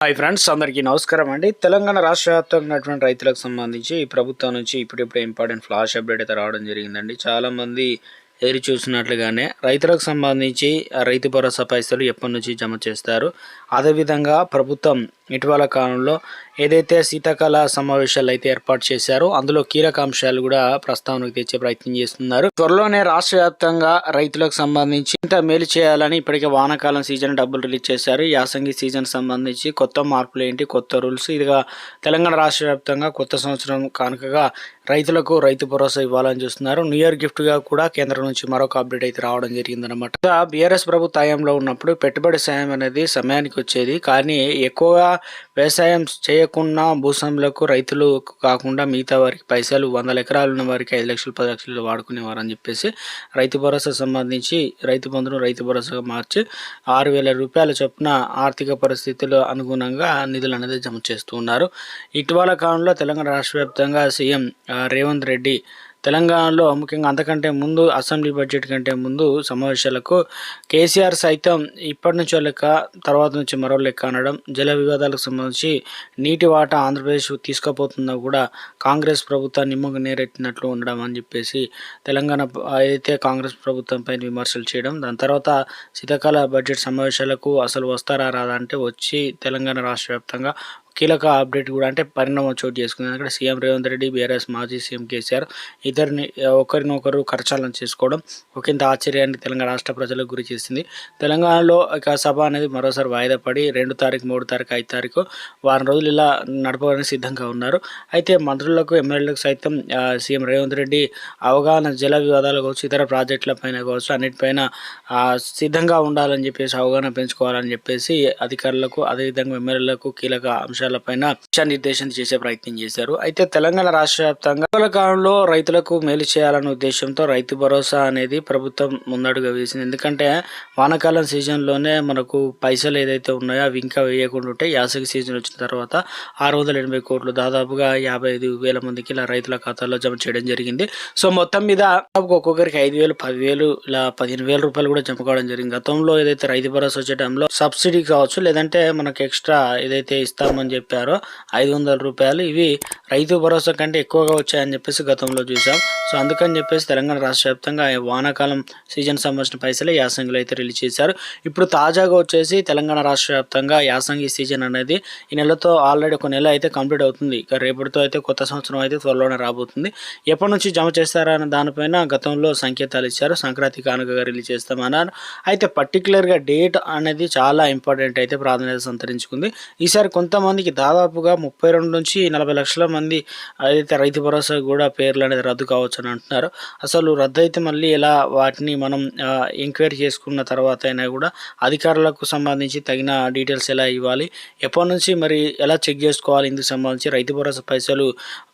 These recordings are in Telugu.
హాయ్ ఫ్రెండ్స్ అందరికీ నమస్కారం అండి. తెలంగాణ రాష్ట్ర వ్యాప్తంగా రైతులకు సంబంధించి ఈ ప్రభుత్వం నుంచి ఇప్పుడిప్పుడే ఇంపార్టెంట్ ఫ్లాష్ అప్డేట్ అయితే రావడం జరిగిందండి. చాలా మంది ఎదురు చూసినట్లుగానే రైతులకు సంబంధించి రైతు భరోసా పైసలు ఎప్పటి నుంచి జమ చేస్తారు? అదేవిధంగా ప్రభుత్వం ఇటీవల కాలంలో ఏదైతే శీతాకాల సమావేశాలు అయితే ఏర్పాటు చేశారో అందులో కీలక అంశాలు కూడా ప్రస్తావనకు తెచ్చే ప్రయత్నం చేస్తున్నారు. త్వరలోనే రాష్ట్ర వ్యాప్తంగా రైతులకు సంబంధించి మరింత మేలు చేయాలని ఇప్పటికే వానాకాలం సీజన్ డబ్బులు రిలీజ్ చేశారు. యాసంగి సీజన్ సంబంధించి కొత్త మార్పులు ఏంటి? కొత్త రూల్స్. ఇదిగా తెలంగాణ రాష్ట్ర వ్యాప్తంగా కొత్త సంవత్సరం కానుకగా రైతులకు రైతు భరోసా ఇవ్వాలని చూస్తున్నారు. న్యూ ఇయర్ గిఫ్ట్గా కూడా కేంద్రం నుంచి మరొక అప్డేట్ అయితే రావడం జరిగిందనమాట బీఆర్ఎస్ ప్రభుత్వ హయాంలో ఉన్నప్పుడు పెట్టుబడి సాయం అనేది సమయానికి వచ్చేది. కానీ ఎక్కువగా వ్యవసాయం చేయకుండా భూస్వాములకు రైతులు కాకుండా మిగతా వారికి పైసలు వందల ఎకరాలు ఉన్న వారికి ఐదు లక్షలు పది లక్షలు వాడుకునేవారు అని చెప్పేసి రైతు భరోసా సంబంధించి రైతు బంధును రైతు భరోసాగా మార్చి ఆరు వేల రూపాయల చొప్పున ఆర్థిక పరిస్థితులు అనుగుణంగా నిధులు అనేది జమ చేస్తున్నారు ఇటీవల కాలంలో తెలంగాణ రాష్ట్ర వ్యాప్తంగా సీఎం రేవంత్ రెడ్డి తెలంగాణలో ముఖ్యంగా అంతకంటే ముందు అసెంబ్లీ బడ్జెట్ కంటే ముందు సమావేశాలకు కేసీఆర్ సైతం ఇప్పటి నుంచో లెక్క తర్వాత నుంచి మరో లెక్క అనడం జల వివాదాలకు సంబంధించి నీటి వాటా ఆంధ్రప్రదేశ్ తీసుకుపోతుందో కూడా కాంగ్రెస్ ప్రభుత్వాన్ని నిమ్మకు నేరెత్తినట్లు ఉండడం అని చెప్పేసి తెలంగాణ అయితే ఏదైతే కాంగ్రెస్ ప్రభుత్వంపై విమర్శలు చేయడం దాని తర్వాత శీతాకాల బడ్జెట్ సమావేశాలకు అసలు వస్తారా రాదా అంటే వచ్చి తెలంగాణ రాష్ట్ర వ్యాప్తంగా కీలక అప్డేట్ కూడా అంటే పరిణామం చోటు చేసుకుంది. అక్కడ సీఎం రేవంత్ రెడ్డి బీఆర్ఎస్ మాజీ సీఎం కేసీఆర్ ఇద్దరిని ఒకరినొకరు ఖర్చాలను చేసుకోవడం ఒకంత ఆశ్చర్యాన్ని తెలంగాణ రాష్ట్ర ప్రజలకు గురి చేసింది. తెలంగాణలో ఇక సభ అనేది మరోసారి వాయిదా పడి రెండు తారీఖు మూడు తారీఖు ఐదు తారీఖు వారం రోజులు ఇలా నడపడానికి సిద్ధంగా ఉన్నారు. అయితే మంత్రులకు ఎమ్మెల్యేలకు సైతం సీఎం రేవంత్ రెడ్డి అవగాహన జల వివాదాలు కావచ్చు ఇతర ప్రాజెక్టులపైన కావచ్చు అన్నిటిపైన సిద్ధంగా ఉండాలని చెప్పేసి అవగాహన పెంచుకోవాలని చెప్పేసి అధికారులకు అదేవిధంగా ఎమ్మెల్యేలకు కీలక అంశాలపైన దిశానిర్దేశం చేసే ప్రయత్నం చేశారు. అయితే తెలంగాణ రాష్ట్ర వ్యాప్తంగా కాలంలో రైతులకు మేలు చేయాలనే ఉద్దేశంతో రైతు భరోసా అనేది ప్రభుత్వం ముందడుగా వేసింది. ఎందుకంటే వానాకాలం సీజన్లోనే మనకు పైసలు ఏదైతే ఉన్నాయో అవి ఇంకా వేయకుండా ఉంటే యాసగి సీజన్ వచ్చిన తర్వాత ఆరు వందల ఎనభై కోట్లు దాదాపుగా యాభై ఐదు వేల మందికి ఇలా రైతుల ఖాతాలో జమ చేయడం జరిగింది. సో మొత్తం మీద ఒక్కొక్కరికి ఐదు వేలు పదివేలు ఇలా పదిహేను వేల రూపాయలు కూడా జమ కావడం జరిగింది. గతంలో ఏదైతే రైతు భరోసా వచ్చే టైంలో సబ్సిడీ కావచ్చు లేదంటే మనకు ఎక్స్ట్రా ఏదైతే ఇస్తామని చెప్పారో ఐదు వందల రూపాయలు. ఇవి రైతు భరోసా కంటే ఎక్కువగా వచ్చాయని చెప్పేసి గతంలో చూసాం సో అందుకని చెప్పేసి తెలంగాణ రాష్ట్ర వ్యాప్తంగా వానాకాలం సీజన్ సంబంధించిన పైసలు యాసంగిలో అయితే రిలీజ్ చేశారు. ఇప్పుడు తాజాగా వచ్చేసి తెలంగాణ రాష్ట్ర వ్యాప్తంగా యాసంగి సీజన్ అనేది ఈ నెలతో ఆల్రెడీ ఒక నెల అయితే కంప్లీట్ అవుతుంది. ఇక రేపటితో అయితే కొత్త సంవత్సరం అయితే త్వరలోనే రాబోతుంది. ఎప్పటి నుంచి జమ చేస్తారన్న దానిపైన గతంలో సంకేతాలు ఇచ్చారు. సంక్రాంతి కానుకగా రిలీజ్ చేస్తామన్నారు. అయితే పర్టికులర్గా డేట్ అనేది చాలా ఇంపార్టెంట్ అయితే ప్రాధాన్యత సంతరించుకుంది. ఈసారి కొంతమందికి దాదాపుగా ముప్పై రెండు నుంచి నలభై లక్షల మంది అయితే రైతు భరోసా కూడా పేర్లు అనేది రద్దు కావచ్చు అని అంటున్నారు. అసలు రద్దు అయితే మళ్ళీ ఎలా వాటిని మనం ఎంక్వైరీ చేసుకున్న తర్వాత అయినా కూడా అధికారులకు సంబంధించి తగిన డీటెయిల్స్ ఎలా ఇవ్వాలి? ఎప్పటి నుంచి మరి ఎలా చెక్ చేసుకోవాలి? ఇందుకు సంబంధించి రైతు భరోసా పైసలు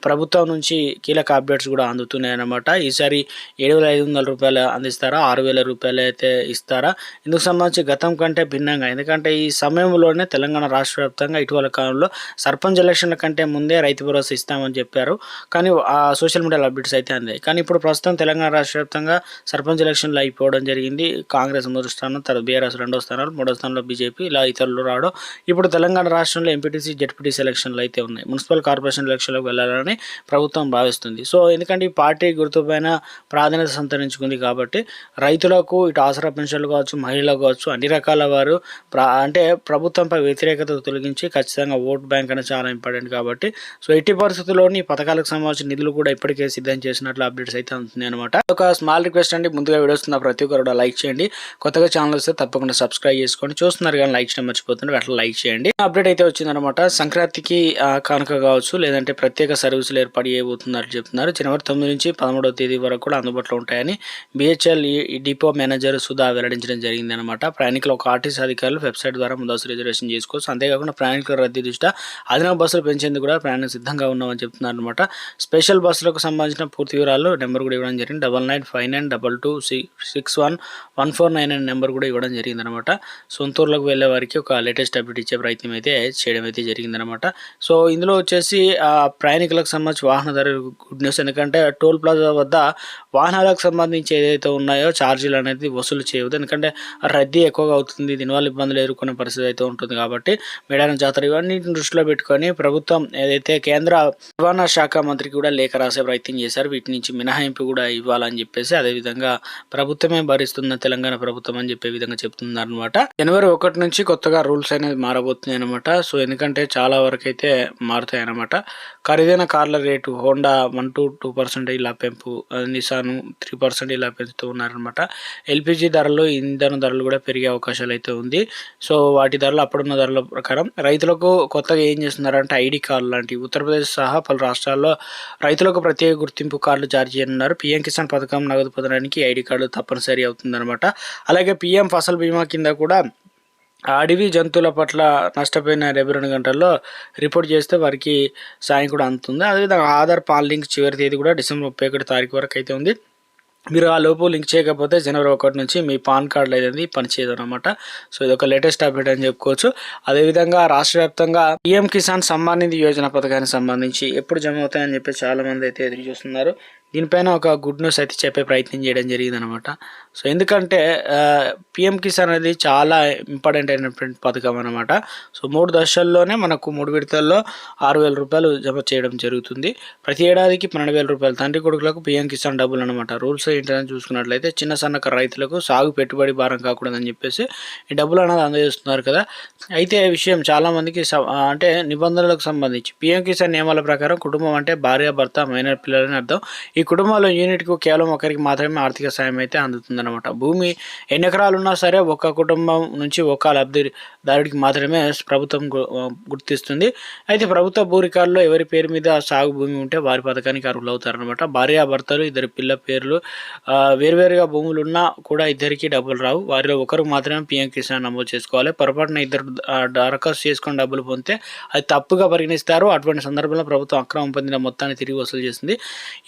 ప్రభుత్వం నుంచి కీలక అప్డేట్స్ కూడా అందుతున్నాయి అన్నమాట ఈసారి ఏడు వేల ఐదు వందల రూపాయలు అందిస్తారా? ఆరు వేల రూపాయలు అయితే ఇస్తారా? ఇందుకు సంబంధించి గతం కంటే భిన్నంగా ఎందుకంటే ఈ సమయంలోనే తెలంగాణ రాష్ట్ర వ్యాప్తంగా ఇటీవల కాలంలో సర్పంచ్ ఎలక్షన్ల కంటే ముందే రైతు భరోసా ఇస్తామని చెప్పారు. కానీ ఆ సోషల్ మీడియాలో అప్డేట్స్ అయితే అందాయి. కానీ ఇప్పుడు ప్రస్తుతం తెలంగాణ రాష్ట్ర వ్యాప్తంగా సర్పంచ్ ఎలక్షన్లు అయిపోవడం జరిగింది. కాంగ్రెస్ మొదటి స్థానం తర్వాత బీఆర్ఎస్ రెండో స్థానాలు మూడో స్థానంలో బీజేపీ ఇలా ఇతరులు రావడం. ఇప్పుడు తెలంగాణ రాష్ట్రంలో ఎంపీటీసీ జెడ్పీటీసీ ఎలక్షన్లు అయితే ఉన్నాయి. మున్సిపల్ కార్పొరేషన్ ఎలక్షన్లకు వెళ్ళాలని ప్రభుత్వం భావిస్తుంది. సో ఎందుకంటే ఈ పార్టీ గుర్తుపైన ప్రాధాన్యత సంతరించుకుంది కాబట్టి రైతులకు ఇటు ఆసరా పెన్షన్లు కావచ్చు మహిళలకు కావచ్చు అన్ని రకాల వారు ప్రా అంటే ప్రభుత్వంపై వ్యతిరేకత తొలగించి ఖచ్చితంగా ఓట్ బ్యాంక్ అనేది చాలా ఇంపార్టెంట్ కాబట్టి సో ఎట్టి పరిస్థితుల్లోని ఈ పథకాలకు సంబంధించిన నిధులు కూడా ఇప్పటికే సిద్ధం చేసినట్లు అప్డేట్స్ అయితే అందుతున్నాయి అనమాట ఒక స్మాల్ రిక్వెస్ట్ అండి. ముందుగా వీడియోస్ ఉన్న ప్రతి ఒక్కరు కూడా లైక్ చేయండి. కొత్తగా ఛానల్ వస్తే తప్పకుండా సబ్స్క్రైబ్ చేసుకోండి. చూస్తున్నారు కానీ లైక్ చేయడం మర్చిపోతున్నారు అట్లా లైక్ చేయండి. అప్డేట్ అయితే వచ్చిందనమాట సంక్రాంతికి కానుక కావచ్చు లేదంటే ప్రత్యేక సర్వీసులు ఏర్పాటు చేయబోతున్నారు చెప్తున్నారు. జనవరి తొమ్మిది నుంచి పదమూడవ తేదీ వరకు కూడా అందుబాటులో ఉంటాయని బిహెచ్ఎల్ డిపో మేనేజర్ సుధా వెల్లడించడం జరిగింది అనమాట ప్రయాణికులు ఒక ఆర్టీసీ అధికారులు వెబ్సైట్ ద్వారా ముందస్తు రిజర్వేషన్ చేసుకోవచ్చు. అంతేకాకుండా ప్రయాణికుల రద్దీ దృష్ట్యా అదనపు బస్సులు పెంచేందుకు కూడా ప్రయాణం సిద్ధంగా ఉన్నామని చెప్తున్నారు అనమాట స్పెషల్ బస్సులకు సంబంధించిన పూర్తి వివరాలు నెంబర్ కూడా ఇవ్వడం జరిగింది. Double nine five nine double two six one one four nine అనే నెంబర్ కూడా ఇవ్వడం జరిగిందనమాట సొంతూరులకు వెళ్ళే వారికి ఒక లేటెస్ట్ అప్డేట్ ఇచ్చే ప్రయత్నం అయితే చేయడం అయితే జరిగిందనమాట సో ఇందులో వచ్చేసి ప్రయాణికులకు సంబంధించి వాహనదారులు గుడ్ న్యూస్. ఎందుకంటే టోల్ ప్లాజా వద్ద వాహనాలకు సంబంధించి ఏదైతే ఉన్నాయో ఛార్జీలు అనేది వసూలు చేయవద్దు. ఎందుకంటే రద్దీ ఎక్కువగా అవుతుంది దీనివల్ల ఇబ్బందులు ఎదుర్కొనే పరిస్థితి అయితే ఉంటుంది కాబట్టి మేడారం జాతర ఇవన్నీ దృష్టిలో పెట్టుకొని ప్రభుత్వం ఏదైతే కేంద్ర రవాణా శాఖ మంత్రికి కూడా లేఖ రాసే ప్రయత్నం చేశారు వీటి నుంచి మినహాయింపు కూడా ఇవ్వాలని చెప్పేసి అదేవిధంగా ప్రభుత్వమే భరిస్తున్న తెలంగాణ ప్రభుత్వం అని చెప్పే విధంగా చెప్తున్నారు అనమాట జనవరి ఒకటి నుంచి కొత్తగా రూల్స్ అనేది మారబోతున్నాయి అనమాట సో ఎందుకంటే చాలా వరకు అయితే మారుతాయి అనమాట ఖరీదైన కార్ల rate Honda one to two percent ఇలా పెంపు ఆ, నిసాన్ త్రీ పర్సెంట్ ఇలా పెంచుతూ ఉన్నారనమాట ఎల్పిజి ధరలు ఇంధన ధరలు కూడా పెరిగే అవకాశాలు అయితే ఉంది. సో వాటి ధరలు అప్పుడున్న ధరల ప్రకారం రైతులకు కొత్తగా ఏం చేస్తున్నారంటే ఐడి కార్డు లాంటివి. ఉత్తరప్రదేశ్ సహా పలు రాష్ట్రాల్లో రైతులకు ప్రత్యేక గుర్తింపు కార్డులు జారీ చేయనున్నారు. పీఎం కిసాన్ పథకం నగదు పొందడానికి ఐడి కార్డు తప్పనిసరి అవుతుందన్నమాట. అలాగే పీఎం ఫసల్ బీమా కింద కూడా అడవి జంతువుల పట్ల నష్టపోయిన డెబ్బై రెండు గంటల్లో రిపోర్ట్ చేస్తే వారికి సాయం కూడా అందుతుంది. అదేవిధంగా ఆధార్ పాన్ లింక్ చివరి తేదీ కూడా డిసెంబర్ ముప్పై ఒకటి తారీఖు వరకు అయితే ఉంది. మీరు ఆ లోపు లింక్ చేయకపోతే జనవరి ఒకటి నుంచి మీ పాన్ కార్డులు అనేది పనిచేయదు అనమాట సో ఇది ఒక లేటెస్ట్ అప్డేట్ అని చెప్పుకోవచ్చు. అదేవిధంగా రాష్ట్ర వ్యాప్తంగా పిఎం కిసాన్ సమ్మాన్ నిధి యోజన పథకానికి సంబంధించి ఎప్పుడు జమ అవుతాయని చెప్పి చాలా మంది అయితే ఎదురు చూస్తున్నారు. దీనిపైన ఒక గుడ్ న్యూస్ అయితే చెప్పే ప్రయత్నం చేయడం జరిగింది అనమాట సో ఎందుకంటే పిఎం కిసాన్ అనేది చాలా ఇంపార్టెంట్ అయినటువంటి పథకం అనమాట సో మూడు దశల్లోనే మనకు మూడు విడతల్లో ఆరు వేల రూపాయలు జమ చేయడం జరుగుతుంది. ప్రతి ఏడాదికి పన్నెండు వేల రూపాయలు. తండ్రి కొడుకులకు పిఎం కిసాన్ డబ్బులు అనమాట రూల్స్ ఏంటని చూసుకున్నట్లయితే చిన్న సన్నకారు రైతులకు సాగు పెట్టుబడి భారం కాకూడదని చెప్పేసి ఈ డబ్బులు అనేది అందజేస్తున్నారు కదా. అయితే ఈ విషయం చాలామందికి స- అంటే నిబంధనలకు సంబంధించి పిఎం కిసాన్ నియమాల ప్రకారం కుటుంబం అంటే భార్య భర్త మైనర్ పిల్లలని అర్థం. ఈ కుటుంబంలో యూనిట్కు కేవలం ఒకరికి మాత్రమే ఆర్థిక సాయం అయితే అందుతుందన్నమాట. భూమి ఎన్ని ఎకరాలు ఉన్నా సరే ఒక కుటుంబం నుంచి ఒక లబ్ధిదారుడికి మాత్రమే ప్రభుత్వం గు- గుర్తిస్తుంది. అయితే ప్రభుత్వ భూ రికార్డులో ఎవరి పేరు మీద సాగు భూమి ఉంటే వారి పథకానికి అర్హులు అవుతారనమాట భార్యాభర్తలు ఇద్దరు పిల్ల పేర్లు వేరువేరుగా భూములు ఉన్నా కూడా ఇద్దరికీ డబ్బులు రావు. వారిలో ఒకరు మాత్రమే పిఎం కిసాన్ నమోదు చేసుకోవాలి. పొరపాటున ఇద్దరు దరఖాస్తు చేసుకొని డబ్బులు పొందితే అది తప్పుగా పరిగణిస్తారు. అటువంటి సందర్భంలో ప్రభుత్వం అక్రమం పొందిన మొత్తాన్ని తిరిగి వసూలు చేసింది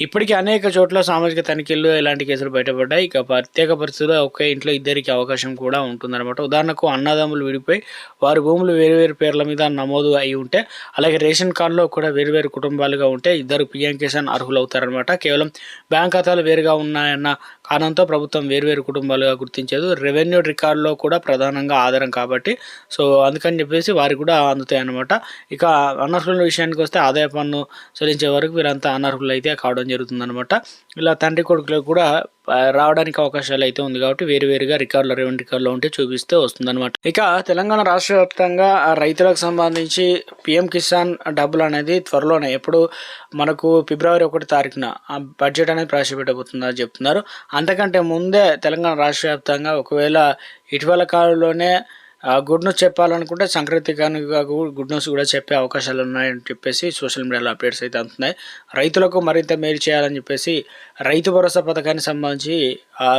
ఇప్పటికీ అనేక చోట్ల సామాజిక తనిఖీల్లో ఇలాంటి కేసులు బయటపడ్డాయి. ఇక ప్రత్యేక పరిస్థితుల్లో ఒకే ఇంట్లో ఇద్దరికి అవకాశం కూడా ఉంటుందన్నమాట. ఉదాహరణకు అన్నదమ్ములు విడిపోయి వారి భూములు వేరువేరు పేర్ల మీద నమోదు అయి ఉంటే అలాగే రేషన్ కార్డులో కూడా వేరువేరు కుటుంబాలుగా ఉంటే ఇద్దరు పిఎం కిసాన్ అర్హులవుతారనమాట కేవలం బ్యాంక్ ఖాతాలు వేరుగా ఉన్నాయన్న కారణంతో ప్రభుత్వం వేరువేరు కుటుంబాలుగా గుర్తించదు. రెవెన్యూ రికార్డులో కూడా ప్రధానంగా ఆధారం కాబట్టి సో అందుకని చెప్పేసి వారికి కూడా అందుతాయి అన్నమాట ఇక అనర్హుల విషయానికి వస్తే ఆదాయ పన్ను చెల్లించే వరకు వీరంతా అనర్హులు అయితే కావడం జరుగుతుందన్నమాట. ఇలా తండ్రి కొడుకులకు కూడా రావడానికి అవకాశాలు అయితే ఉంది కాబట్టి వేరువేరుగా రికార్డులు రెవెన్యూ రికార్డులో ఉంటే చూపిస్తే వస్తుందన్నమాట. ఇక తెలంగాణ రాష్ట్ర వ్యాప్తంగా రైతులకు సంబంధించి పిఎం కిసాన్ డబ్బులు అనేది త్వరలోనే ఎప్పుడు మనకు ఫిబ్రవరి ఒకటి తారీఖున ఆ బడ్జెట్ అనేది ప్రవేశపెట్టబోతుందని చెప్తున్నారు. అంతకంటే ముందే తెలంగాణ రాష్ట్ర వ్యాప్తంగా ఒకవేళ ఇటీవల కాలంలోనే గుడ్ న్యూస్ చెప్పాలనుకుంటే సంక్రాంతి కానీ గుడ్ న్యూస్ కూడా చెప్పే అవకాశాలు ఉన్నాయని చెప్పేసి సోషల్ మీడియాలో అప్డేట్స్ అయితే అందుతున్నాయి. రైతులకు మరింత మేలు చేయాలని చెప్పేసి రైతు భరోసా పథకానికి సంబంధించి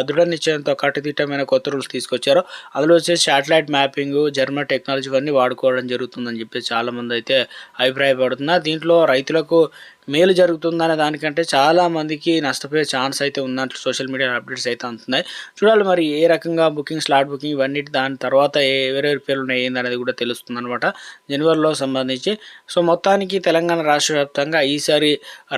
దృఢ నిశ్చయంతో కట్టుదిట్టమైన కొత్త రూల్స్ తీసుకొచ్చారు. అందులో వచ్చేసి శాటిలైట్ మ్యాపింగ్ జర్మన్ టెక్నాలజీ ఇవన్నీ వాడుకోవడం జరుగుతుందని చెప్పేసి చాలామంది అయితే అభిప్రాయపడుతున్నారు. దీంట్లో రైతులకు మేలు జరుగుతుందనే దానికంటే చాలా మందికి నష్టపోయే ఛాన్స్ అయితే ఉన్నట్లు సోషల్ మీడియా అప్డేట్స్ అయితే అందుతున్నాయి చూడాలి మరి ఏ రకంగా బుకింగ్ స్లాట్ బుకింగ్ ఇవన్నీ దాని తర్వాత ఎవరెవరి పేర్లు ఉన్నాయి ఏందనేది కూడా తెలుస్తుంది అనమాట జనవరిలో సంబంధించి. సో మొత్తానికి తెలంగాణ రాష్ట్ర వ్యాప్తంగా ఈసారి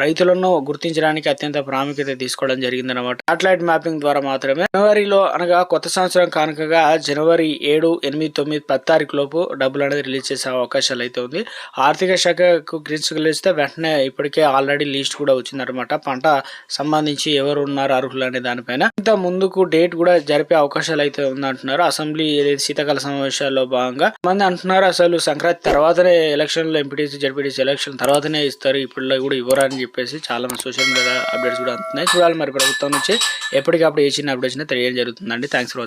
రైతులను గుర్తించడానికి అత్యంత ప్రాముఖ్యత తీసుకోవడం జరిగిందనమాట సాటిలైట్ మ్యాపింగ్ ద్వారా మాత్రమే జనవరిలో అనగా కొత్త సంవత్సరం కానుకగా జనవరి ఏడు ఎనిమిది తొమ్మిది పది తారీఖు లోపు డబ్బులు అనేది రిలీజ్ చేసే అవకాశాలు అయితే ఉంది. ఆర్థిక శాఖకు గ్రీన్స్ సిగ్నల్ వెంటనే ఇప్పటికే ఆల్రెడీ లిస్ట్ కూడా వచ్చిందనమాట పంట సంబంధించి ఎవరు ఉన్నారు అర్హులు అనే దానిపైన. ఇంత ముందుకు డేట్ కూడా జరిపే అవకాశాలు అయితే ఉందంటున్నారు. అసెంబ్లీ ఏదైతే శీతాకాల సమావేశాల్లో భాగంగా మంది అంటున్నారు అసలు సంక్రాంతి తర్వాతనే ఎలక్షన్లో ఎంపీటీసీ జడ్పీటీసీ ఎలక్షన్ తర్వాతనే ఇస్తారు. ఇప్పటిలో కూడా ఇవ్వరు అని చెప్పేసి చాలా మంది సోషల్ మీడియా అప్డేట్స్ కూడా అందుతున్నాయి. చూడాలి మరి ప్రభుత్వం నుంచి ఎప్పటికప్పుడు ఏ చిన్న అప్డేట్స్ తెలియజేయడం జరుగుతుందండి. Thanks for